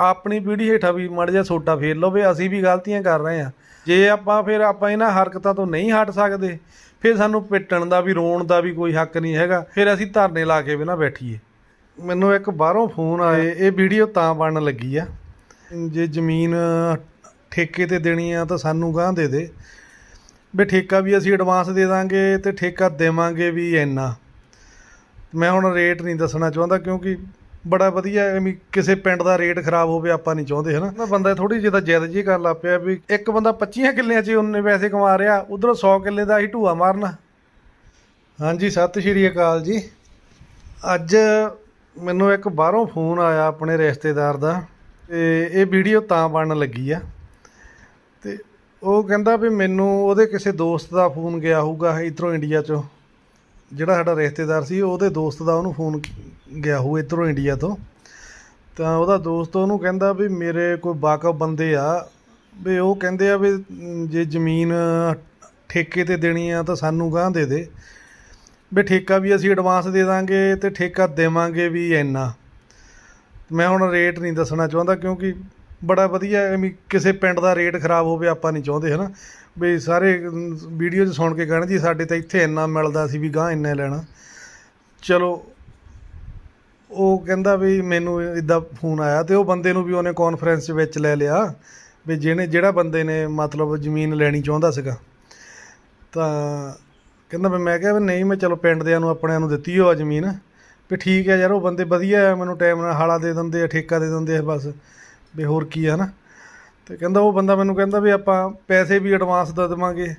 ਆਪਣੀ ਪੀੜ੍ਹੀ ਹੇਠਾਂ ਵੀ ਮੜ ਜਾ ਸੋਟਾ ਫੇਰ ਲਓ ਵੀ ਅਸੀਂ ਵੀ ਗਲਤੀਆਂ ਕਰ ਰਹੇ ਆ ਜੇ ਆਪਾਂ ਫਿਰ ਆਪਾਂ ਇਹਨਾਂ ਹਰਕਤਾਂ ਤੋਂ ਨਹੀਂ ਹਟ ਸਕਦੇ, ਫਿਰ ਸਾਨੂੰ ਪਿੱਟਣ ਦਾ ਵੀ, ਰੋਣ ਦਾ ਵੀ ਕੋਈ ਹੱਕ ਨਹੀਂ ਹੈਗਾ। ਫਿਰ ਅਸੀਂ ਧਰਨੇ ਲਾ ਕੇ ਵੀ ਨਾ ਬੈਠੀਏ। ਮੈਨੂੰ ਇੱਕ ਬਾਹਰੋਂ ਫੋਨ ਆਏ, ਇਹ ਵੀਡੀਓ ਤਾਂ ਬਣਨ ਲੱਗੀ ਆ। ਜੇ ਜ਼ਮੀਨ ਠੇਕੇ ਤੇ ਦੇਣੀ ਆ ਤਾਂ ਸਾਨੂੰ ਗਾਂ ਦੇ ਦੇ। ਵੀ ਠੇਕਾ ਵੀ ਅਸੀਂ ਐਡਵਾਂਸ ਦੇ ਦਾਂਗੇ ਤੇ ਠੇਕਾ ਦੇਵਾਂਗੇ ਵੀ ਇੰਨਾ। ਮੈਂ ਹੁਣ ਰੇਟ ਨਹੀਂ ਦੱਸਣਾ ਚਾਹੁੰਦਾ ਕਿਉਂਕਿ ਬੜਾ ਵਧੀਆ ਐਵੇਂ ਕਿਸੇ ਪਿੰਡ ਦਾ ਰੇਟ ਖਰਾਬ ਹੋਵੇ, ਆਪਾਂ ਨਹੀਂ ਚਾਹੁੰਦੇ, ਹਨਾ? ਤਾਂ ਬੰਦਾ ਥੋੜੀ ਜਿਹੀ ਤਾਂ ਜਿੱਦ ਜੀ ਕਰਨ ਲੱਗ ਪਿਆ ਵੀ ਇੱਕ ਬੰਦਾ 25 ਕਿੱਲਿਆਂ 'ਚ ਹੀ ਉਹਨੇ ਪੈਸੇ ਕਮਾ ਰਿਹਾ, ਉਧਰੋਂ 100 ਕਿੱਲੇ ਦਾ ਹੀ ਢੂਆ ਮਾਰਨਾ। ਹਾਂਜੀ, ਸਤਿ ਸ਼੍ਰੀ ਅਕਾਲ ਜੀ। ਅੱਜ ਮੈਨੂੰ ਇੱਕ ਬਾਹਰੋਂ ਫੋਨ ਆਇਆ ਆਪਣੇ ਰਿਸ਼ਤੇਦਾਰ ਦਾ, ਤੇ ਇਹ ਵੀਡੀਓ ਤਾਂ ਬਣਨ ਲੱਗੀ ਆ। ਤੇ ਉਹ ਕਹਿੰਦਾ ਵੀ ਮੈਨੂੰ ਉਹਦੇ ਕਿਸੇ ਦੋਸਤ ਦਾ ਫੋਨ ਗਿਆ ਹੋਊਗਾ, ਇਧਰੋਂ ਇੰਡੀਆ 'ਚੋਂ। ਜਿਹੜਾ ਸਾਡਾ ਰਿਸ਼ਤੇਦਾਰ ਸੀ, ਉਹਦੇ ਦੋਸਤ ਦਾ ਉਹਨੂੰ ਫੋਨ ਗਿਆ ਹੋਊ ਇਧਰੋਂ ਇੰਡੀਆ ਤੋਂ। ਤਾਂ ਉਹਦਾ ਦੋਸਤ ਉਹਨੂੰ ਕਹਿੰਦਾ ਵੀ ਮੇਰੇ ਕੋਈ ਵਾਕਫ ਬੰਦੇ ਆ। ਵੀ ਉਹ ਕਹਿੰਦੇ ਆ ਵੀ ਜੇ ਜ਼ਮੀਨ ਠੇਕੇ ਤੇ ਦੇਣੀ ਆ ਤਾਂ ਸਾਨੂੰ ਗਾਂ ਦੇ ਦੇ। ਵੀ ਠੇਕਾ ਵੀ ਅਸੀਂ ਐਡਵਾਂਸ ਦੇ ਦਾਂਗੇ ਤੇ ਠੇਕਾ ਦੇਵਾਂਗੇ ਵੀ ਇੰਨਾ। ਮੈਂ ਹੁਣ ਰੇਟ ਨਹੀਂ ਦੱਸਣਾ ਚਾਹੁੰਦਾ ਕਿਉਂਕਿ ਬੜਾ ਵਧੀਆ ਐਵੇਂ ਕਿਸੇ ਪਿੰਡ ਦਾ ਰੇਟ ਖਰਾਬ ਹੋਵੇ ਆਪਾਂ ਨਹੀਂ ਚਾਹੁੰਦੇ, ਹਨਾ? ਵੀ ਸਾਰੇ ਵੀਡੀਓ 'ਚ ਸੁਣ ਕੇ ਕਹਿਣ ਜੀ, ਸਾਡੇ ਤਾਂ ਇੱਥੇ ਇੰਨਾ ਮਿਲਦਾ ਸੀ ਵੀ ਗਾਂ ਇੰਨਾ ਲੈਣਾ। ਚਲੋ, ਉਹ ਕਹਿੰਦਾ ਵੀ ਮੈਨੂੰ ਇਦਾਂ ਫੋਨ ਆਇਆ ਤੇ ਉਹ ਬੰਦੇ ਨੂੰ ਵੀ ਉਹਨੇ ਕਾਨਫਰੰਸ ਵਿੱਚ ਲੈ ਲਿਆ ਵੀ ਜਿਹਨੇ, ਜਿਹੜਾ ਬੰਦੇ ਨੇ ਮਤਲਬ ਜ਼ਮੀਨ ਲੈਣੀ ਚਾਹੁੰਦਾ ਸੀਗਾ। ਤਾਂ ਕਹਿੰਦਾ ਵੀ ਮੈਂ ਕਿਹਾ ਵੀ ਨਹੀਂ, ਮੈਂ ਚਲੋ ਪਿੰਡ ਦਿਆਂ ਨੂੰ ਆਪਣਿਆਂ ਨੂੰ ਦਿੱਤੀ ਹੋਆ ਜ਼ਮੀਨ। ਵੀ ਠੀਕ ਹੈ ਯਾਰ, ਉਹ ਬੰਦੇ ਵਧੀਆ ਮੈਨੂੰ ਟਾਈਮ ਨਾਲ ਹਾਲਾ ਦੇ ਦਿੰਦੇ ਆ, ਠੇਕਾ ਦੇ ਦਿੰਦੇ ਆ ਬਸ। ਵੀ ਹੋਰ ਕੀ ਆ ਨਾ ਤੇ ਕਹਿੰਦਾ ਉਹ ਬੰਦਾ ਮੈਨੂੰ ਕਹਿੰਦਾ ਵੀ ਆਪਾਂ ਪੈਸੇ ਵੀ ਐਡਵਾਂਸ ਦੇ ਦੇਵਾਂਗੇ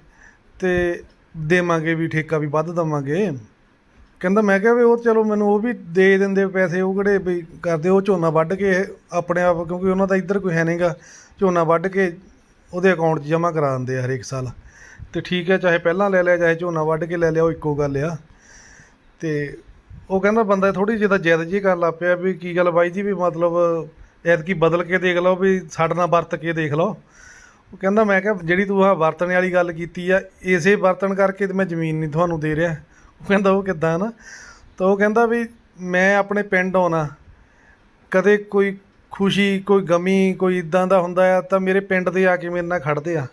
ਤੇ ਦੇਵਾਂਗੇ ਵੀ, ਠੇਕਾ ਵੀ ਵੱਧ ਦੇਵਾਂਗੇ। ਕਹਿੰਦਾ ਮੈਂ ਕਿਹਾ ਵੀ ਉਹ ਚਲੋ ਮੈਨੂੰ ਉਹ ਵੀ ਦੇ ਦਿੰਦੇ ਪੈਸੇ, ਉਹ ਕਿਹੜੇ ਵੀ ਕਰਦੇ, ਉਹ ਝੋਨਾ ਵੱਢ ਕੇ ਆਪਣੇ ਆਪ, ਕਿਉਂਕਿ ਉਹਨਾਂ ਦਾ ਇੱਧਰ ਕੋਈ ਹੈ ਨਹੀਂਗਾ, ਝੋਨਾ ਵੱਢ ਕੇ ਉਹਦੇ ਅਕਾਊਂਟ 'ਚ ਜਮ੍ਹਾਂ ਕਰਾ ਦਿੰਦੇ ਆ ਹਰੇਕ ਸਾਲ। ਤੇ ਠੀਕ ਹੈ, ਚਾਹੇ ਪਹਿਲਾਂ ਲੈ ਲਿਆ, ਚਾਹੇ ਝੋਨਾ ਵੱਢ ਕੇ ਲੈ ਲਿਆ, ਉਹ ਇੱਕੋ ਗੱਲ ਆ। ਤੇ ਉਹ ਕਹਿੰਦਾ ਬੰਦਾ ਥੋੜੀ ਜਿਹੀ ਤਾਂ ਜ਼ਿਆਦਾ ਜੀ ਕਰਨ ਲੱਗ ਪਿਆ ਵੀ ਕੀ ਗੱਲ ਬਾਈ ਜੀ ਵੀ ਮਤਲਬ ਐਤਕੀ ਬਦਲ ਕੇ ਦੇਖ ਲਓ ਵੀ ਸਾਡੇ ਨਾਲ ਵਰਤ ਕੇ ਦੇਖ ਲਓ। ਉਹ ਕਹਿੰਦਾ, ਮੈਂ ਕਿਹਾ, ਜਿਹੜੀ ਤੂੰ ਆ ਵਰਤਣ ਵਾਲੀ ਗੱਲ ਕੀਤੀ ਆ, ਇਸੇ ਵਰਤਣ ਕਰਕੇ ਤੇ ਮੈਂ ਜ਼ਮੀਨ ਨਹੀਂ ਤੁਹਾਨੂੰ ਦੇ ਰਿਹਾ। ਉਹ ਕਹਿੰਦਾ, ਉਹ ਕਿੱਦਾਂ ਨਾ? ਤਾਂ ਉਹ ਕਹਿੰਦਾ ਵੀ ਮੈਂ ਆਪਣੇ ਪਿੰਡ ਆਉਣਾ। ਕਦੇ ਕੋਈ ਖੁਸ਼ੀ, ਕੋਈ ਗਮੀ, ਕੋਈ ਇਦਾਂ ਦਾ ਹੁੰਦਾ ਆ, ਤਾਂ ਮੇਰੇ ਪਿੰਡ ਦੇ ਆ ਕੇ ਮੇਰੇ ਨਾਲ ਖੜਦੇ ਆ।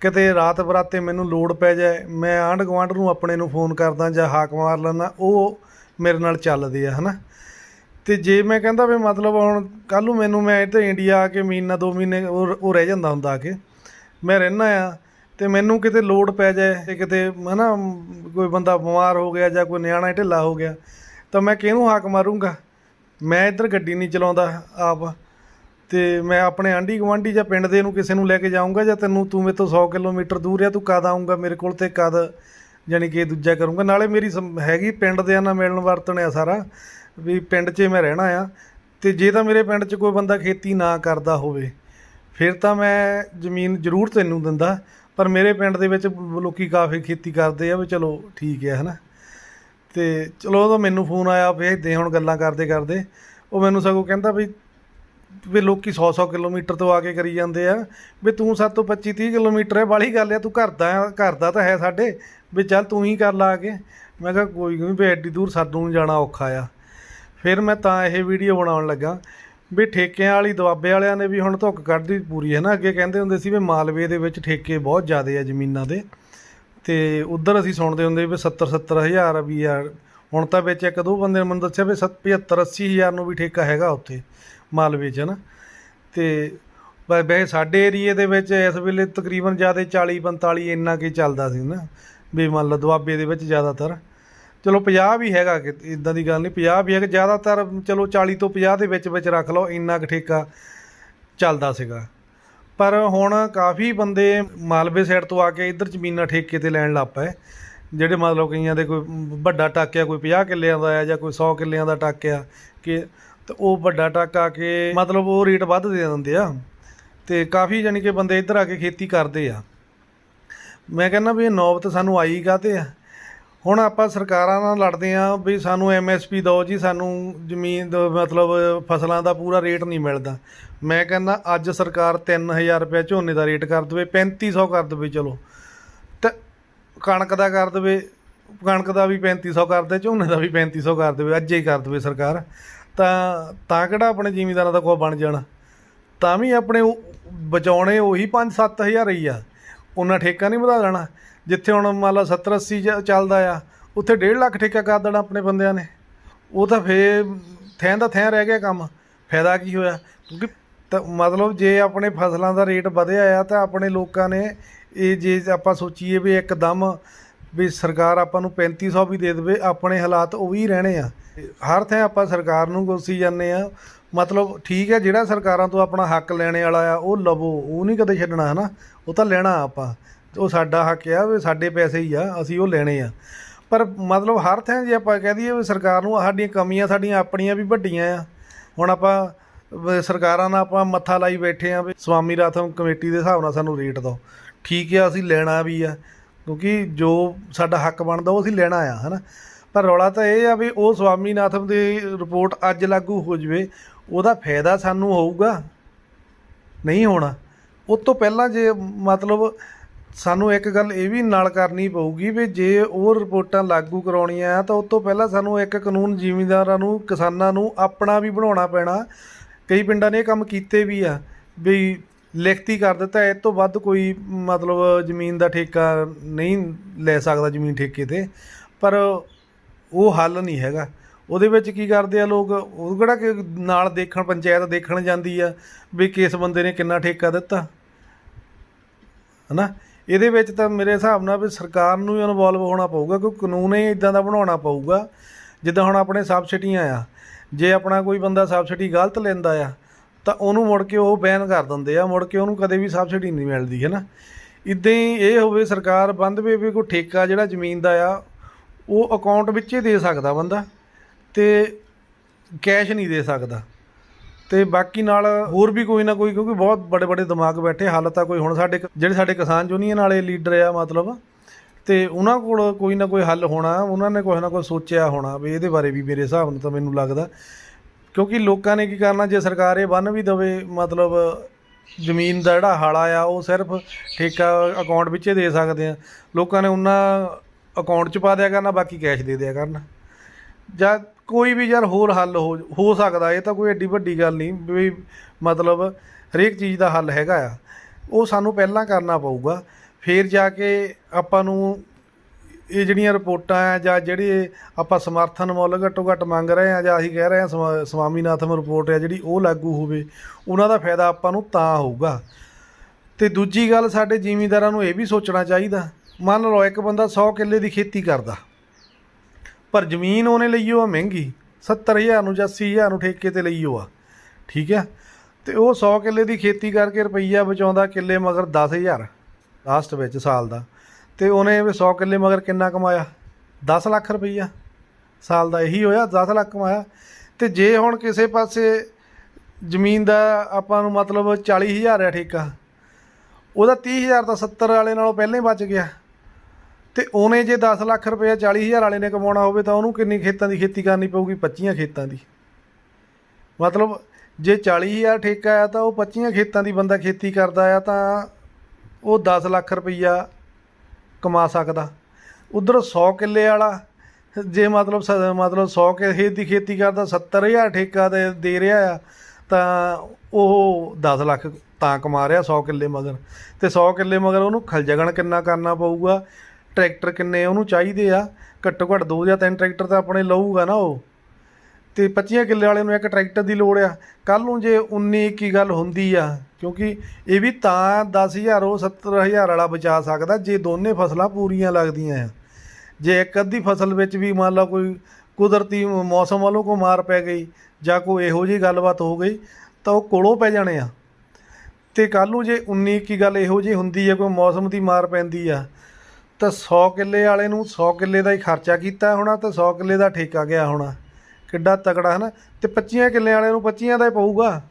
ਕਿਤੇ ਰਾਤ ਬਰਾਤੇ ਮੈਨੂੰ ਲੋੜ ਪੈ ਜਾਏ, ਮੈਂ ਆਂਢ ਗੁਆਂਢ ਨੂੰ ਆਪਣੇ ਨੂੰ ਫੋਨ ਕਰਦਾ ਜਾਂ ਹਾਕ ਮਾਰ ਲੈਂਦਾ, ਉਹ ਮੇਰੇ ਨਾਲ ਚੱਲਦੇ ਆ, ਹਨਾ? ਤੇ ਜੇ ਮੈਂ ਕਹਿੰਦਾ ਵੀ ਮਤਲਬ ਹੁਣ ਕੱਲ ਨੂੰ ਮੈਨੂੰ ਮੈਂ ਇੱਥੇ ਇੰਡੀਆ ਆ ਕੇ ਮਹੀਨਾ, ਦੋ ਮਹੀਨੇ ਉਹ ਉਹ ਰਹਿ ਜਾਂਦਾ ਹੁੰਦਾ ਆ ਕੇ, ਮੈਂ ਰਹਿਣਾ ਆ, ਤੇ ਮੈਨੂੰ ਕਿਤੇ ਲੋੜ ਪੈ ਜਾਏ ਤੇ ਕਿਤੇ ਹਨਾ, ਕੋਈ ਬੰਦਾ ਬਿਮਾਰ ਹੋ ਗਿਆ ਜਾਂ ਕੋਈ ਨਿਆਣਾ ਢਿੱਲਾ ਹੋ ਗਿਆ, ਤਾਂ ਮੈਂ ਕਿਹਨੂੰ ਹਾਕ ਮਾਰੂੰਗਾ? ਮੈਂ ਇੱਧਰ ਗੱਡੀ ਨਹੀਂ ਚਲਾਉਂਦਾ ਆਪ, ਤੇ ਮੈਂ ਆਪਣੇ ਆਂਢੀ ਗੁਆਂਢੀ ਜਾਂ ਪਿੰਡ ਦੇ ਨੂੰ ਕਿਸੇ ਨੂੰ ਲੈ ਕੇ ਜਾਊਂਗਾ ਜਾਂ ਤੈਨੂੰ ਤੂੰ ਮੇਰੇ ਤੋਂ 100 ਕਿਲੋਮੀਟਰ ਦੂਰ ਆ, ਤੂੰ ਕਦ ਆਊਂਗਾ, ਮੇਰੇ ਕੋਲ ਤੇ ਕਦ ਜਾਣੀ ਕਿ ਦੂਜਾ ਕਰੂੰਗਾ, ਨਾਲੇ ਮੇਰੀ ਸਮ- ਹੈਗੀ ਪਿੰਡ ਦੇ ਨਾਲ ਮਿਲਣ ਵਰਤਣ ਆ ਸਾਰਾ ਵੀ ਪਿੰਡ 'ਚ ਮੈਂ ਰਹਿਣਾ ਆ ਤੇ ਜੇ ਤਾਂ ਮੇਰੇ ਪਿੰਡ 'ਚ ਕੋਈ ਬੰਦਾ ਖੇਤੀ ਨਾ ਕਰਦਾ ਹੋਵੇ, ਫਿਰ ਤਾਂ ਮੈਂ ਜ਼ਮੀਨ ਜ਼ਰੂਰ ਤੈਨੂੰ ਦਿੰਦਾ, ਪਰ ਮੇਰੇ ਪਿੰਡ ਦੇ ਵਿੱਚ ਲੋਕੀ ਕਾਫੀ ਖੇਤੀ ਕਰਦੇ ਆ ਵੀ ਚਲੋ ਠੀਕ ਹੈ ਹਨਾ। ਤੇ ਚਲੋ ਉਹਦਾ ਮੈਨੂੰ ਫੋਨ ਆਇਆ ਵੇਖਦੇ ਹੁਣ ਗੱਲਾਂ ਕਰਦੇ ਕਰਦੇ, ਉਹ ਮੈਨੂੰ ਸਗੋਂ ਕਹਿੰਦਾ ਵੀ ਵੀ ਲੋਕੀ 100-100 ਕਿਲੋਮੀਟਰ ਤੋਂ ਆ ਕੇ ਕਰੀ ਜਾਂਦੇ ਆ, ਵੀ ਤੂੰ ਸਾਡੇ ਤੋਂ 25-30 ਕਿਲੋਮੀਟਰ ਹੈ, ਬਾਹਲੀ ਗੱਲ ਆ, ਤੂੰ ਘਰ ਦਾ ਘਰ ਦਾ ਤਾਂ ਹੈ ਸਾਡੇ, ਵੀ ਚੱਲ ਤੂੰ ਹੀ ਕਰ ਲਾ ਕੇ। ਮੈਂ ਕਿਹਾ ਕੋਈ ਨਹੀਂ ਵੀ ਐਡੀ ਦੂਰ ਸਾਨੂੰ ਜਾਣਾ ਔਖਾ ਆ। ਫਿਰ ਮੈਂ ਤਾਂ ਇਹ ਵੀਡੀਓ ਬਣਾਉਣ ਲੱਗਾ ਵੀ ਠੇਕਿਆਂ ਵਾਲੀ, ਦੁਆਬੇ ਵਾਲਿਆਂ ਨੇ ਵੀ ਹੁਣ ਧੁੱਕ ਕੱਢਦੀ ਪੂਰੀ, ਹੈ ਨਾ? ਅੱਗੇ ਕਹਿੰਦੇ ਹੁੰਦੇ ਸੀ ਵੀ ਮਾਲਵੇ ਦੇ ਵਿੱਚ ਠੇਕੇ ਬਹੁਤ ਜ਼ਿਆਦੇ ਆ ਜ਼ਮੀਨਾਂ ਦੇ। ਤੇ ਉਧਰ ਅਸੀਂ ਸੁਣਦੇ ਹੁੰਦੇ ਵੀ 70 70 ਹਜ਼ਾਰ ਵੀ ਆ। ਹੁਣ ਤਾਂ ਵਿੱਚ ਇੱਕ ਦੋ ਬੰਦੇ ਨੇ ਮੈਨੂੰ ਦੱਸਿਆ ਵੀ 75 80 ਹਜ਼ਾਰ ਨੂੰ ਵੀ ਠੇਕਾ ਹੈਗਾ ਉੱਥੇ, ਮਾਲਵੇ 'ਚ ਨਾ? ਤੇ ਵੈ- ਵੈਸੇ ਸਾਡੇ ਏਰੀਏ ਦੇ ਵਿੱਚ ਇਸ ਵੇਲੇ ਤਕਰੀਬਨ ਜ਼ਿਆਦਾ 40 45 ਇੰਨਾ ਕੀ ਚੱਲਦਾ ਸੀ ਨਾ? ਵੀ ਮੰਨ ਲਓ ਦੁਆਬੇ ਦੇ ਵਿੱਚ ਜ਼ਿਆਦਾਤਰ। ਚਲੋ 50 ਵੀ ਹੈਗਾ ਕਿ ਇਦਾਂ ਦੀ ਗੱਲ ਨਹੀਂ 50 ਵੀ ਹੈਗਾ, ਜ਼ਿਆਦਾਤਰ ਚਲੋ 40 ਤੋਂ 50 ਦੇ ਵਿੱਚ ਵਿੱਚ ਰੱਖ ਲਓ, ਇੰਨਾ ਕੁ ਠੇਕਾ ਚੱਲਦਾ ਸੀਗਾ। ਪਰ ਹੁਣ ਕਾਫੀ ਬੰਦੇ ਮਾਲਵੇ ਸਾਈਡ ਤੋਂ ਆ ਕੇ ਇੱਧਰ ਜ਼ਮੀਨਾਂ ਠੇਕੇ ਤੇ ਲੈਣ ਲੱਗ ਪਏ, ਜਿਹੜੇ ਮਤਲਬ ਕਈਆਂ ਦੇ ਕੋਈ ਵੱਡਾ ਟਾਕਿਆ ਕੋਈ 50 ਕਿੱਲਿਆਂ ਦਾ ਆ ਜਾਂ ਕੋਈ 100 ਕਿੱਲਿਆਂ ਦਾ ਟਾਕਿਆ ਕਿ ਤੇ ਉਹ ਵੱਡਾ ਟੱਕ ਆ ਕੇ ਮਤਲਬ ਉਹ ਰੇਟ ਵੱਧ ਦੇ ਦਿੰਦੇ ਆ ਤੇ ਕਾਫੀ ਜਾਨੀ ਕਿ ਬੰਦੇ ਇੱਧਰ ਆ ਕੇ ਖੇਤੀ ਕਰਦੇ ਆ। ਮੈਂ ਕਹਿੰਦਾ ਵੀ ਇਹ ਨੌਬਤ ਸਾਨੂੰ ਆਈ ਕਾਹਤੇ ਆ? ਹੁਣ ਆਪਾਂ ਸਰਕਾਰਾਂ ਨਾਲ ਲੜਦੇ ਆ ਵੀ ਸਾਨੂੰ ਐਮਐਸਪੀ ਦਿਓ ਜੀ, ਸਾਨੂੰ ਜ਼ਮੀਨ ਮਤਲਬ ਫਸਲਾਂ ਦਾ ਪੂਰਾ ਰੇਟ ਨਹੀਂ ਮਿਲਦਾ। ਮੈਂ ਕਹਿੰਦਾ ਅੱਜ ਸਰਕਾਰ 3000 ਰੁਪਏ ਝੋਨੇ ਦਾ ਰੇਟ ਕਰ ਦੇਵੇ 3500 ਕਰ ਦੇਵੇ, ਚਲੋ। ਤੇ ਕਣਕ ਦਾ ਕਰ ਦੇਵੇ, ਕਣਕ ਦਾ ਵੀ 3500 ਕਰ ਦੇ, ਝੋਨੇ ਦਾ ਵੀ 3500 ਕਰ ਦੇਵੇ, ਅੱਜ ਹੀ ਕਰ ਦੇਵੇ ਸਰਕਾਰ। ਤਾਂ ਤਾਂ ਕਿਹੜਾ ਆਪਣੇ ਜ਼ਿਮੀਂਦਾਰਾਂ ਦਾ ਕੋਈ ਬਣ ਜਾਣਾ? ਤਾਂ ਵੀ ਆਪਣੇ ਬਚਾਉਣੇ ਉਹੀ 5-7000 ਹੀ ਆ। ਉਹਨਾਂ ਠੇਕਾ ਨਹੀਂ ਵਧਾ ਦੇਣਾ। ਜਿੱਥੇ ਹੁਣ ਮੰਨ ਲਾ 70 80 ਚ- ਚੱਲਦਾ ਆ, ਉੱਥੇ 1.5 ਲੱਖ ਠੇਕਾ ਕਰ ਦੇਣਾ ਆਪਣੇ ਬੰਦਿਆਂ ਨੇ। ਉਹ ਤਾਂ ਫੇਰ ਥੈਂ ਦਾ ਥੈਂ ਰਹਿ ਗਿਆ ਕੰਮ। ਫਾਇਦਾ ਕੀ ਹੋਇਆ? ਕਿਉਂਕਿ ਤਾਂ ਮਤਲਬ ਜੇ ਆਪਣੇ ਫਸਲਾਂ ਦਾ ਰੇਟ ਵਧਿਆ ਆ, ਤਾਂ ਆਪਣੇ ਲੋਕਾਂ ਨੇ ਇਹ ਜੇ ਆਪਾਂ ਸੋਚੀਏ ਵੀ ਇੱਕਦਮ ਵੀ ਸਰਕਾਰ ਆਪਾਂ ਨੂੰ 3500 ਵੀ ਦੇ ਦੇਵੇ, ਆਪਣੇ ਹਾਲਾਤ ਉਹ ਵੀ ਰਹਿਣੇ ਆ। ਹਰ ਥਾਂ ਆਪਾਂ ਸਰਕਾਰ ਨੂੰ ਕੋਸੀ ਜਾਂਦੇ ਆ। ਮਤਲਬ ਠੀਕ ਹੈ ਜਿਹੜਾ ਸਰਕਾਰਾਂ ਤੋਂ ਆਪਣਾ ਹੱਕ ਲੈਣੇ ਵਾਲਾ ਆ, ਉਹ ਲਵੋ। ਉਹ ਨਹੀਂ ਕਦੇ ਛੱਡਣਾ ਹਨਾ। ਉਹ ਤਾਂ ਲੈਣਾ ਆਪਾਂ। ਉਹ ਸਾਡਾ ਹੱਕ ਆ ਵੀ ਸਾਡੇ ਪੈਸੇ ਹੀ ਆ, ਅਸੀਂ ਉਹ ਲੈਣੇ ਆ। ਪਰ ਮਤਲਬ ਹਰ ਥਾਂ ਜੇ ਆਪਾਂ ਕਹਿ ਦਈਏ ਵੀ ਸਰਕਾਰ ਨੂੰ ਸਾਡੀਆਂ ਕਮੀਆਂ ਸਾਡੀਆਂ ਆਪਣੀਆਂ ਵੀ ਵੱਡੀਆਂ ਆ। ਹੁਣ ਆਪਾਂ ਸਰਕਾਰਾਂ ਨਾਲ ਆਪਾਂ ਮੱਥਾ ਲਾਈ ਬੈਠੇ ਆ ਵੀ ਸਵਾਮੀ ਰਾਥਮ ਕਮੇਟੀ ਦੇ ਹਿਸਾਬ ਨਾਲ ਸਾਨੂੰ ਰੇਟ ਦਿਓ। ਠੀਕ ਆ, ਅਸੀਂ ਲੈਣਾ ਵੀ ਆ, ਕਿਉਂਕਿ ਜੋ ਸਾਡਾ ਹੱਕ ਬਣਦਾ ਉਹ ਅਸੀਂ ਲੈਣਾ ਆ, ਹਨਾ। ਪਰ ਰੌਲਾ ਤਾਂ ਇਹ ਆ ਵੀ ਉਹ ਸਵਾਮੀਨਾਥਨ ਦੀ ਰਿਪੋਰਟ ਅੱਜ ਲਾਗੂ ਹੋ ਜਵੇ, ਉਹਦਾ ਫਾਇਦਾ ਸਾਨੂੰ ਹੋਊਗਾ, ਨਹੀਂ ਹੋਣਾ। ਉਹ ਤੋਂ ਪਹਿਲਾਂ ਜੇ ਮਤਲਬ ਸਾਨੂੰ ਇੱਕ ਗੱਲ ਇਹ ਵੀ ਨਾਲ ਕਰਨੀ ਪਊਗੀ ਵੀ ਜੇ ਉਹ ਰਿਪੋਰਟਾਂ ਲਾਗੂ ਕਰਾਉਣੀਆਂ ਆ, ਤਾਂ ਉਸ ਤੋਂ ਪਹਿਲਾਂ ਸਾਨੂੰ ਇੱਕ ਕਾਨੂੰਨ ਜ਼ਿਮੀਂਦਾਰਾਂ ਨੂੰ, ਕਿਸਾਨਾਂ ਨੂੰ ਆਪਣਾ ਵੀ ਬਣਾਉਣਾ ਪੈਣਾ। ਕਈ ਪਿੰਡਾਂ ਨੇ ਇਹ ਕੰਮ ਕੀਤੇ ਵੀ ਆ, ਵੀ ਲਿਖਤੀ ਕਰ ਦਿੱਤਾ, ਇਹ ਤੋਂ ਵੱਧ ਕੋਈ ਮਤਲਬ ਜ਼ਮੀਨ ਦਾ ਠੇਕਾ ਨਹੀਂ ਲੈ ਸਕਦਾ ਜ਼ਮੀਨ ਠੇਕੇ ਤੇ। ਪਰ ਉਹ ਹੱਲ ਨਹੀਂ ਹੈਗਾ। ਉਹਦੇ ਵਿੱਚ ਕੀ ਕਰਦੇ ਆ ਲੋਕ, ਉਹ ਕਿਹੜਾ ਕਿ ਨਾਲ ਦੇਖਣ, ਪੰਚਾਇਤ ਦੇਖਣ ਜਾਂਦੀ ਆ, ਵੀ ਕਿਸ ਬੰਦੇ ਨੇ ਕਿੰਨਾ ਠੇਕਾ ਦਿੱਤਾ। ਹਨਾ? ਇਹਦੇ ਵਿੱਚ ਤਾਂ ਮੇਰੇ ਹਿਸਾਬ ਨਾਲ ਵੀ ਸਰਕਾਰ ਨੂੰ ਹੀ ਇਨਵੋਲਵ ਹੋਣਾ ਪਊਗਾ ਕਿਉਂਕਿ ਕਾਨੂੰਨ ਹੀ ਇਦਾਂ ਦਾ ਬਣਾਉਣਾ ਪਊਗਾ, ਜਿੱਦਾਂ ਹੁਣ ਆਪਣੇ ਸਬਸਿਡੀਆਂ ਆ। ਜੇ ਆਪਣਾ ਕੋਈ ਬੰਦਾ ਸਬਸਿਡੀ ਗਲਤ ਲੈਂਦਾ ਆ, ਤਾਂ ਉਹਨੂੰ ਮੁੜ ਕੇ ਉਹ ਬੈਨ ਕਰ ਦਿੰਦੇ ਆ, ਮੁੜ ਕੇ ਉਹਨੂੰ ਕਦੇ ਵੀ ਸਬਸਿਡੀ ਨਹੀਂ ਮਿਲਦੀ, ਹੈ ਨਾ? ਇਦਾਂ ਹੀ ਇਹ ਹੋਵੇ ਸਰਕਾਰ ਬੰਦਵੇ ਵੀ ਵੀ ਕੋਈ ਠੇਕਾ ਜਿਹੜਾ ਜ਼ਮੀਨ ਦਾ ਆ, ਉਹ ਅਕਾਊਂਟ ਵਿੱਚ ਹੀ ਦੇ ਸਕਦਾ ਬੰਦਾ, ਤੇ ਕੈਸ਼ ਨਹੀਂ ਦੇ ਸਕਦਾ। ਤੇ ਬਾਕੀ ਨਾਲ ਹੋਰ ਵੀ ਕੋਈ ਨਾ ਕੋਈ, ਕਿਉਂਕਿ ਬਹੁਤ ਬੜੇ ਬੜੇ ਦਿਮਾਗ ਬੈਠੇ ਹੱਲ ਤਾਂ ਕੋਈ ਹੁਣ ਸਾਡੇ ਕ- ਜਿਹੜੇ ਸਾਡੇ ਕਿਸਾਨ ਯੂਨੀਅਨ ਵਾਲੇ ਲੀਡਰ ਆ, ਮਤਲਬ, ਤੇ ਉਹਨਾਂ ਕੋਲ ਕੋਈ ਨਾ ਕੋਈ ਹੱਲ ਹੋਣਾ, ਉਹਨਾਂ ਨੇ ਕੁਛ ਨਾ ਕੁਛ ਸੋਚਿਆ ਹੋਣਾ, ਵੀ ਇਹਦੇ ਬਾਰੇ ਵੀ ਮੇਰੇ ਹਿਸਾਬ ਨਾਲ ਤਾਂ ਮੈਨੂੰ ਲੱਗਦਾ, ਕਿਉਂਕਿ ਲੋਕਾਂ ਨੇ ਕੀ ਕਰਨਾ, ਜੇ ਸਰਕਾਰ ਇਹ ਬੰਨ ਵੀ ਦਵੇ, ਮਤਲਬ ਜ਼ਮੀਨ ਦਾ ਜਿਹੜਾ ਹਾਲਾ ਆ, ਉਹ ਸਿਰਫ ਠੇਕਾ ਅਕਾਊਂਟ ਵਿੱਚ ਹੀ ਦੇ ਸਕਦੇ ਆ, ਲੋਕਾਂ ਨੇ ਉਹਨਾਂ ਅਕਾਊਂਟ 'ਚ ਪਾ ਦਿਆ ਕਰਨਾ, ਬਾਕੀ ਕੈਸ਼ ਦੇ ਦਿਆ ਕਰਨਾ, ਜਾਂ ਕੋਈ ਵੀ ਯਾਰ ਹੋਰ ਹੱਲ ਹੋ ਹੋ ਸਕਦਾ, ਇਹ ਤਾਂ ਕੋਈ ਐਡੀ ਵੱਡੀ ਗੱਲ ਨਹੀਂ ਵੀ ਮਤਲਬ ਹਰੇਕ ਚੀਜ਼ ਦਾ ਹੱਲ ਹੈਗਾ ਆ। ਉਹ ਸਾਨੂੰ ਪਹਿਲਾਂ ਕਰਨਾ ਪਊਗਾ, ਫਿਰ ਜਾ ਕੇ ਆਪਾਂ ਨੂੰ ਇਹ ਜਿਹੜੀਆਂ ਰਿਪੋਰਟਾਂ ਆ ਜਾਂ ਜਿਹੜੇ ਆਪਾਂ ਸਮਰਥਨ ਮੁੱਲ ਘੱਟੋ ਘੱਟ ਮੰਗ ਰਹੇ ਆ ਜਾਂ ਅਸੀਂ ਕਹਿ ਰਹੇ ਆ ਸਵਾ- ਸਵਾਮੀਨਾਥਨ ਰਿਪੋਰਟ ਆ ਜਿਹੜੀ ਉਹ ਲਾਗੂ ਹੋਵੇ, ਉਹਨਾਂ ਦਾ ਫਾਇਦਾ ਆਪਾਂ ਨੂੰ ਤਾਂ ਹੋਊਗਾ। ਤੇ ਦੂਜੀ ਗੱਲ, ਸਾਡੇ ਜ਼ਿਮੀਂਦਾਰਾਂ ਨੂੰ ਇਹ ਵੀ ਸੋਚਣਾ ਚਾਹੀਦਾ, ਮੰਨ ਲਓ ਇੱਕ ਬੰਦਾ 100 ਕਿੱਲੇ ਦੀ ਖੇਤੀ ਕਰਦਾ। ਪਰ ਜ਼ਮੀਨ ਉਹਨੇ ਲਈ ਉਹ ਆ ਮਹਿੰਗੀ 70000 ਨੂੰ ਜਾਂ 80000 ਨੂੰ ਠੇਕੇ ਤੇ ਲਈ ਉਹ ਆ, ਠੀਕ ਆ ਤੇ ਉਹ 100 ਕਿੱਲੇ ਦੀ ਖੇਤੀ ਕਰਕੇ ਰੁਪਈਆ ਬਚਾਉਂਦਾ ਕਿੱਲੇ ਮਗਰ 10000 ਲਾਸਟ ਵਿੱਚ ਸਾਲ ਦਾ। ਤੇ ਉਹਨੇ ਵੀ 100 ਕਿੱਲੇ ਮਗਰ ਕਿੰਨਾ ਕਮਾਇਆ? 10 ਲੱਖ ਰੁਪਈਆ। ਸਾਲ ਦਾ ਇਹੀ ਹੋਇਆ 10 ਲੱਖ ਕਮਾਇਆ। ਤੇ ਜੇ ਹੁਣ ਕਿਸੇ ਪਾਸੇ ਜ਼ਮੀਨ ਦਾ ਆਪਾਂ ਨੂੰ ਮਤਲਬ 40000 ਹੈ ਠੇਕਾ, ਉਹਦਾ 30000 ਤਾਂ 70 ਵਾਲੇ ਨਾਲੋਂ ਪਹਿਲਾਂ ਹੀ ਬਚ ਗਿਆ। ਤੇ ਉਹਨੇ ਜੇ 10 ਲੱਖ ਰੁਪਏ 40000 ਵਾਲੇ ਨੇ ਕਮਾਉਣਾ ਹੋਵੇ ਤਾਂ ਉਹਨੂੰ ਕਿੰਨੀ ਖੇਤਾਂ ਦੀ ਖੇਤੀ ਕਰਨੀ ਪਊਗੀ? 25 ਖੇਤਾਂ ਦੀ। ਮਤਲਬ ਜੇ 40000 ਠੇਕਾ ਆ ਤਾਂ ਉਹ 25 ਖੇਤਾਂ ਦੀ ਬੰਦਾ ਖੇਤੀ ਕਰਦਾ ਆ ਤਾਂ ਉਹ 10 ਲੱਖ ਰੁਪਈਆ ਕਮਾ ਸਕਦਾ। ਉਧਰ 100 ਕਿੱਲੇ ਵਾਲਾ, ਜੇ ਮਤਲਬ ਸ- ਮਤਲਬ 100 ਕਿੱਲੇ ਦੀ ਖੇਤੀ ਕਰਦਾ 70000 ਠੇਕਾ ਦੇ ਦੇ ਰਿਹਾ ਆ, ਤਾਂ ਉਹ 10 ਲੱਖ ਤਾਂ ਕਮਾ ਰਿਹਾ 100 ਕਿੱਲੇ ਮਗਰ। ਤੇ 100 ਕਿੱਲੇ ਮਗਰ ਉਹਨੂੰ ਖਲਜਗਣ ਕਿੰਨਾ ਕਰਨਾ ਪਊਗਾ? ਟਰੈਕਟਰ ਕਿੰਨੇ ਉਹਨੂੰ ਚਾਹੀਦੇ ਆ। ਘੱਟੋ ਘੱਟ ਦੋ ਜਾਂ ਤਿੰਨ ਟਰੈਕਟਰ ਤਾਂ ਆਪਣੇ ਲਊਗਾ ਨਾ ਉਹ। ਤੇ 25 ਕਿੱਲੇ ਵਾਲੇ ਨੂੰ ਇੱਕ ਟਰੈਕਟਰ ਦੀ ਲੋੜ ਆ। ਕੱਲ ਨੂੰ ਜੇ 19 ਕੀ ਗੱਲ ਹੁੰਦੀ ਆ, ਕਿਉਂਕਿ ਇਹ ਵੀ ਤਾਂ 10000 ਉਹ 70000 ਵਾਲਾ ਬਚਾ ਸਕਦਾ, ਜੇ ਦੋਨੇ ਫਸਲਾਂ ਪੂਰੀਆਂ ਲੱਗਦੀਆਂ ਆ। ਜੇ ਇੱਕ ਅੱਧੀ ਫਸਲ ਵਿੱਚ ਵੀ ਮੰਨ ਲਾ ਕੋਈ ਕੁਦਰਤੀ ਮੌਸਮ ਵੱਲੋਂ ਕੋ ਮਾਰ ਪੈ ਗਈ ਜਾਂ ਕੋਈ ਇਹੋ ਜਿਹੀ ਗੱਲਬਾਤ ਹੋ ਗਈ, ਤਾਂ ਉਹ ਕੋਲੋਂ ਪੈ ਜਾਣੇ ਆ। ਤੇ ਕੱਲ ਨੂੰ ਜੇ 19 ਕੀ ਗੱਲ ਇਹੋ ਜਿਹੀ ਹੁੰਦੀ ਆ, ਕੋਈ ਮੌਸਮ ਦੀ ਮਾਰ ਪੈਂਦੀ ਆ ਤਾਂ 100 ਕਿੱਲੇ ਵਾਲੇ ਨੂੰ 100 ਕਿੱਲੇ ਦਾ ਹੀ ਖਰਚਾ ਕੀਤਾ ਹੋਣਾ ਤੇ 100 ਕਿੱਲੇ ਦਾ ਠੇਕਾ ਗਿਆ ਹੋਣਾ। ਕਿੱਡਾ ਤਕੜਾ ਹੈ ਨਾ ਤੇ 25 ਕਿੱਲੇ ਵਾਲੇ ਨੂੰ 25 ਦਾ ਹੀ ਪਊਗਾ।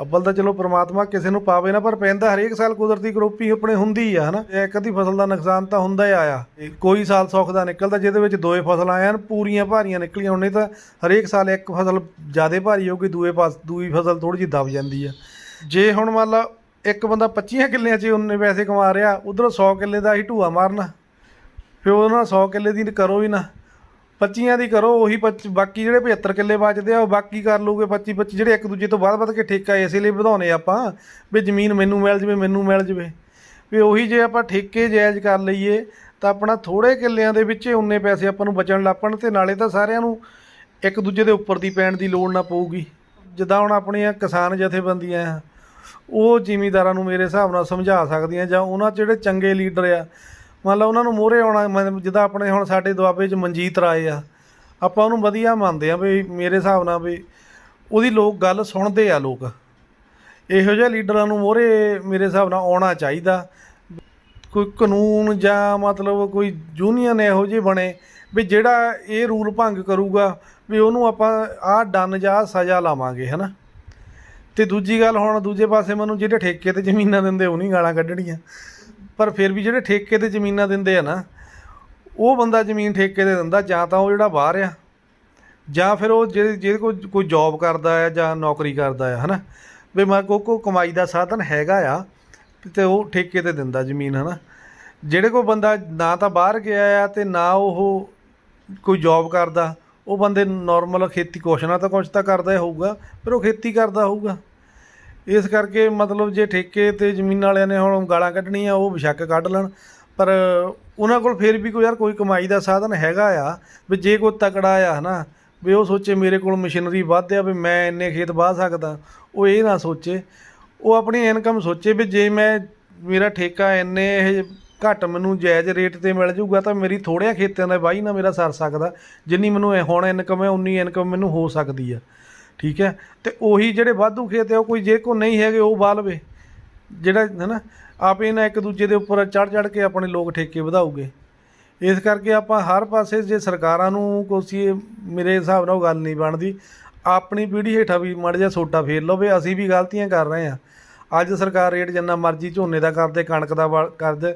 ਅੱਬਲ ਤਾਂ ਚਲੋ ਪ੍ਰਮਾਤਮਾ ਕਿਸੇ ਨੂੰ ਪਾਵੇ ਨਾ, ਪਰ ਪੈਂਦਾ ਹਰੇਕ ਸਾਲ ਕੁਦਰਤੀ ਕਰੋਪੀ ਆਪਣੇ ਹੁੰਦੀ ਆ, ਹਨਾ? ਇੱਕ ਅੱਧੀ ਫਸਲ ਦਾ ਨੁਕਸਾਨ ਤਾਂ ਹੁੰਦਾ ਹੀ ਆਇਆ। ਕੋਈ ਸਾਲ ਸੁੱਖ ਦਾ ਨਿਕਲਦਾ, ਜਿਹਦੇ ਵਿੱਚ ਦੋਏ ਫਸਲਾਂ ਆයਨ ਪੂਰੀਆਂ ਭਾਰੀਆਂ ਨਿਕਲੀਆਂ, ਉਹਨੇ ਤਾਂ ਹਰੇਕ ਸਾਲ ਇੱਕ ਫਸਲ ਜ਼ਿਆਦਾ ਭਾਰੀ ਹੋਊਗੀ, ਦੂਏ ਪਾਸ, ਦੂਈ ਫਸਲ ਥੋੜੀ ਜਿਹੀ ਦਬ ਜਾਂਦੀ ਆ। ਜੇ ਹੁਣ ਮੰਨ ਲਾ ਇੱਕ ਬੰਦਾ 25 ਕਿੱਲਿਆਂ 'ਚ ਉਹਨੇ ਪੈਸੇ ਕਮਾ ਰਿਹਾ, ਉਧਰੋਂ 100 ਕਿੱਲੇ ਦਾ ਹੀ ਢੂਆ ਮਾਰਨਾ। ਫਿਰ ਉਹਨਾਂ 100 ਕਿੱਲੇ ਦੀ ਕਰੋ ਹੀ ਨਾ। 25 ਦੀ ਕਰੋ, ਉਹੀ 25 ਬਾਕੀ ਜਿਹੜੇ 75 ਕਿੱਲੇ ਬਚਦੇ ਆ, ਉਹ ਬਾਕੀ ਕਰ ਲੂਗੇ 25 25 ਜਿਹੜੇ ਇੱਕ ਦੂਜੇ ਤੋਂ ਵੱਧ ਵੱਧ ਕੇ ਠੇਕਾ ਇਸੇ ਲਈ ਵਧਾਉਣੇ ਆਪਾਂ, ਵੀ ਜ਼ਮੀਨ ਮੈਨੂੰ ਮਿਲ ਜਵੇ, ਮੈਨੂੰ ਮਿਲ ਜਵੇ। ਵੀ ਉਹੀ ਜੇ ਆਪਾਂ ਠੇਕੇ ਜਾਇਜ਼ ਕਰ ਲਈਏ, ਤਾਂ ਆਪਣਾ ਥੋੜੇ ਕਿੱਲਿਆਂ ਦੇ ਵਿੱਚ ਉਨੇ ਪੈਸੇ ਆਪਾਂ ਨੂੰ ਬਚਣ ਲੱਪਣ ਤੇ ਨਾਲੇ ਤਾਂ ਸਾਰਿਆਂ ਨੂੰ ਇੱਕ ਦੂਜੇ ਦੇ ਉੱਪਰ ਦੀ ਪੈਣ ਦੀ ਲੋੜ ਨਾ ਪਊਗੀ। ਜਿੱਦਾਂ ਹੁਣ ਆਪਣੀਆਂ ਕਿਸਾਨ ਜਥੇਬੰਦੀਆਂ ਆ ਉਹ ਜ਼ਿਮੀਦਾਰਾਂ ਨੂੰ ਮੇਰੇ ਹਿਸਾਬ ਨਾਲ ਸਮਝਾ ਸਕਦੀਆਂ ਜਾਂ ਉਹਨਾਂ 'ਚ ਜਿਹੜੇ ਚੰਗੇ ਲੀਡਰ ਆ, ਮੰਨ ਲਾ ਉਹਨਾਂ ਨੂੰ ਮੋਹਰੇ ਆਉਣਾ ਜਿੱਦਾਂ ਆਪਣੇ ਹੁਣ ਸਾਡੇ ਦੁਆਬੇ 'ਚ ਮਨਜੀਤ ਰਾਏ ਆ, ਆਪਾਂ ਉਹਨੂੰ ਵਧੀਆ ਮੰਨਦੇ ਆ ਵੀ ਮੇਰੇ ਹਿਸਾਬ ਨਾਲ ਵੀ ਉਹਦੀ ਲੋਕ ਗੱਲ ਸੁਣਦੇ ਆ ਲੋਕ। ਇਹੋ ਜਿਹੇ ਲੀਡਰਾਂ ਨੂੰ ਮੋਹਰੇ ਮੇਰੇ ਹਿਸਾਬ ਨਾਲ ਆਉਣਾ ਚਾਹੀਦਾ। ਕੋਈ ਕਾਨੂੰਨ ਜਾਂ ਮਤਲਬ ਕੋਈ ਯੂਨੀਅਨ ਇਹੋ ਜਿਹੇ ਬਣੇ ਵੀ ਜਿਹੜਾ ਇਹ ਰੂਲ ਭੰਗ ਕਰੂਗਾ ਵੀ ਉਹਨੂੰ ਆਪਾਂ ਆਹ ਡੰਨ ਜਾਂ ਸਜ਼ਾ ਲਾਵਾਂਗੇ, ਹਨਾ? ਤੇ ਦੂਜੀ ਗੱਲ ਹੁਣ ਦੂਜੇ ਪਾਸੇ ਮੈਨੂੰ ਜਿਹੜੇ ਠੇਕੇ ਤੇ ਜ਼ਮੀਨਾਂ ਦਿੰਦੇ ਉਹ ਨਹੀਂ ਗਾਲਾਂ ਕੱਢਣੀਆਂ। ਪਰ ਫਿਰ ਵੀ ਜਿਹੜੇ ਠੇਕੇ ਤੇ ਜ਼ਮੀਨਾਂ ਦਿੰਦੇ ਆ ਨਾ, ਉਹ ਬੰਦਾ ਜ਼ਮੀਨ ਠੇਕੇ ਤੇ ਦਿੰਦਾ, ਜਾਂ ਤਾਂ ਉਹ ਜਿਹੜਾ ਬਾਹਰ ਆ, ਜਾਂ ਫਿਰ ਉਹ ਜਿਹੜੇ ਜਿਹਦੇ ਕੋਲ ਕੋਈ ਜੌਬ ਕਰਦਾ ਆ ਜਾਂ ਨੌਕਰੀ ਕਰਦਾ ਹੈ ਹਨਾ? ਵੀ ਮੈਂ ਕੋ ਕੋ ਕਮਾਈ ਦਾ ਸਾਧਨ ਹੈਗਾ ਆ, ਤੇ ਉਹ ਠੇਕੇ ਤੇ ਦਿੰਦਾ ਜ਼ਮੀਨ, ਹਨਾ? ਜਿਹੜੇ ਕੋ ਬੰਦਾ ਨਾ ਤਾਂ ਬਾਹਰ ਗਿਆ ਆ ਤੇ ਨਾ ਉਹ ਕੋਈ ਜੌਬ ਕਰਦਾ ਉਹ ਬੰਦੇ ਨਾਰਮਲ ਖੇਤੀ ਕੁਛ ਨਾ ਤਾਂ ਕੁਛ ਤਾਂ ਕਰਦਾ ਹੋਊਗਾ ਪਰ ਉਹ ਖੇਤੀ ਕਰਦਾ ਹੋਊਗਾ। ਇਸ ਕਰਕੇ ਮਤਲਬ ਜੇ ਠੇਕੇ ਤੇ ਜ਼ਮੀਨ ਵਾਲਿਆਂ ਨੇ ਹੁਣ ਗਾਲਾਂ ਕੱਢਣੀਆਂ, ਉਹ ਬਿਸ਼ੱਕ ਕੱਢ ਲੈਣ। ਪਰ ਉਹਨਾਂ ਕੋਲ ਫਿਰ ਵੀ ਕੋਈ ਯਾਰ ਕੋਈ ਕਮਾਈ ਦਾ ਸਾਧਨ ਹੈਗਾ ਆ, ਵੀ ਜੇ ਕੋਈ ਤਕੜਾ ਆ ਹਨਾ, ਵੀ ਉਹ ਸੋਚੇ ਮੇਰੇ ਕੋਲ ਮਸ਼ੀਨਰੀ ਵੱਧ ਆ, ਵੀ ਮੈਂ ਇੰਨੇ ਖੇਤ ਵਾਹ ਸਕਦਾ, ਉਹ ਇਹ ਨਾ ਸੋਚੇ। ਉਹ ਆਪਣੀ ਇਨਕਮ ਸੋਚੇ ਵੀ ਜੇ ਮੈਂ, ਮੇਰਾ ਠੇਕਾ ਇੰਨੇ ਇਹ ਘੱਟ ਮੈਨੂੰ ਜਾਇਜ਼ ਰੇਟ ਤੇ ਮਿਲ ਜਾਊਗਾ ਤਾਂ ਮੇਰੀ ਥੋੜ੍ਹਿਆਂ ਖੇਤਾਂ ਦਾ ਵਾਹੀ ਨਾ ਮੇਰਾ ਸਰ ਸਕਦਾ, ਜਿੰਨੀ ਮੈਨੂੰ ਹੁਣ ਇਨਕਮ ਹੈ, ਉਨੀ ਇਨਕਮ ਮੈਨੂੰ ਹੋ ਸਕਦੀ ਆ। ਠੀਕ ਹੈ? ਤੇ ਉਹੀ ਜਿਹੜੇ ਵਾਧੂ ਖੇਤ ਆ, ਉਹ ਕੋਈ ਜੇ ਕੋ ਨਹੀਂ ਹੈਗੇ, ਉਹ ਬਾਹ ਲਵੇ। ਜਿਹੜਾ, ਹੈ ਨਾ? ਆਪੇ ਨਾ ਇੱਕ ਦੂਜੇ ਦੇ ਉੱਪਰ ਚੜ ਚੜ ਕੇ ਆਪਣੇ ਲੋਕ ਠੇਕੇ ਵਧਾਉਗੇ। ਇਸ ਕਰਕੇ ਆਪਾਂ ਹਰ ਪਾਸੇ ਜੇ ਸਰਕਾਰਾਂ ਨੂੰ ਕੋਸੀ ਮੇਰੇ ਹਿਸਾਬ ਨਾਲ ਉਹ ਗੱਲ ਨਹੀਂ ਬਣਦੀ। ਆਪਣੀ ਪੀੜ੍ਹੀ ਹੇਠਾਂ ਵੀ ਮੜ ਜਾ ਸੋਟਾ ਫੇਰ ਲਓ ਵੀ ਅਸੀਂ ਵੀ ਗਲਤੀਆਂ ਕਰ ਰਹੇ ਹਾਂ। ਅੱਜ ਸਰਕਾਰ ਰੇਟ ਜਿੰਨਾ ਮਰਜ਼ੀ ਝੋਨੇ ਦਾ ਕਰਦੇ ਕਣਕ ਦਾ ਵਾ- ਕਰਦੇ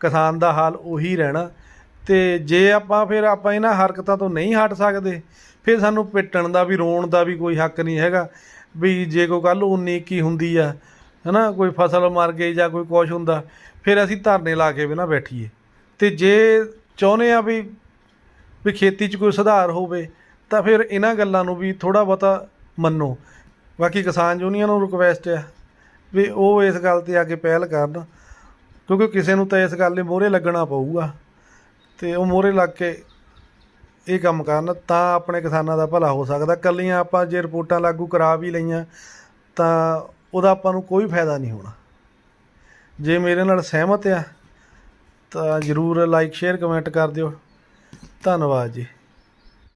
ਕਿਸਾਨ ਦਾ ਹਾਲ ਉਹੀ ਰਹਿਣਾ। ਤੇ ਜੇ ਆਪਾਂ ਫਿਰ ਆਪਾਂ ਇਹਨਾਂ ਹਰਕਤਾਂ ਤੋਂ ਨਹੀਂ ਹਟ ਸਕਦੇ, ਫਿਰ ਸਾਨੂੰ ਪਿੱਟਣ ਦਾ ਵੀ, ਰੋਣ ਦਾ ਵੀ ਕੋਈ ਹੱਕ ਨਹੀਂ ਹੈਗਾ। ਵੀ ਜੇ ਕੋਈ ਕੱਲ 19 ਕੀ ਹੁੰਦੀ ਆ, ਹਨਾ, ਕੋਈ ਫਸਲ ਮਰ ਗਈ ਜਾਂ ਕੋਈ ਕੁਛ ਹੁੰਦਾ, ਫਿਰ ਅਸੀਂ ਧਰਨੇ ਲਾ ਕੇ ਵੀ ਨਾ ਬੈਠੀਏ। ਤੇ ਜੇ ਚਾਹੁੰਦੇ ਆ ਵੀ ਵੀ ਖੇਤੀ 'ਚ ਕੋਈ ਸੁਧਾਰ ਹੋਵੇ, ਤਾਂ ਫਿਰ ਇਹਨਾਂ ਗੱਲਾਂ ਨੂੰ ਵੀ ਥੋੜਾ ਬਹੁਤਾ ਮੰਨੋ। ਬਾਕੀ ਕਿਸਾਨ ਯੂਨੀਅਨ ਨੂੰ ਰਿਕੁਐਸਟ ਆ ਵੀ ਉਹ ਇਸ ਗੱਲ ਤੇ ਆ ਕੇ ਪਹਿਲ ਕਰਨ। ਕਿਉਂਕਿ ਕਿਸੇ ਨੂੰ ਤਾਂ ਇਸ ਗੱਲ ਲਈ ਮੋਹਰੇ ਲੱਗਣਾ ਪਊਗਾ ਤੇ ਉਹ ਮੋਹਰੇ ਲੱਗ ਕੇ ਇਹ ਕੰਮ ਕਰਨ, ਤਾਂ ਆਪਣੇ ਕਿਸਾਨਾਂ ਦਾ ਭਲਾ ਹੋ ਸਕਦਾ। ਕੱਲੀਆਂ ਆਪਾਂ ਜੇ ਰਿਪੋਰਟਾਂ ਲਾਗੂ ਕਰਾ ਵੀ ਲਈਆਂ, ਤਾਂ ਉਹਦਾ ਆਪਾਂ ਨੂੰ ਕੋਈ ਫਾਇਦਾ ਨਹੀਂ ਹੋਣਾ। ਜੇ ਮੇਰੇ ਨਾਲ ਸਹਿਮਤ ਆ, ਤਾਂ ਜਰੂਰ ਲਾਈਕ ਸ਼ੇਅਰ ਕਮੈਂਟ ਕਰ ਦਿਓ। ਧੰਨਵਾਦ ਜੀ।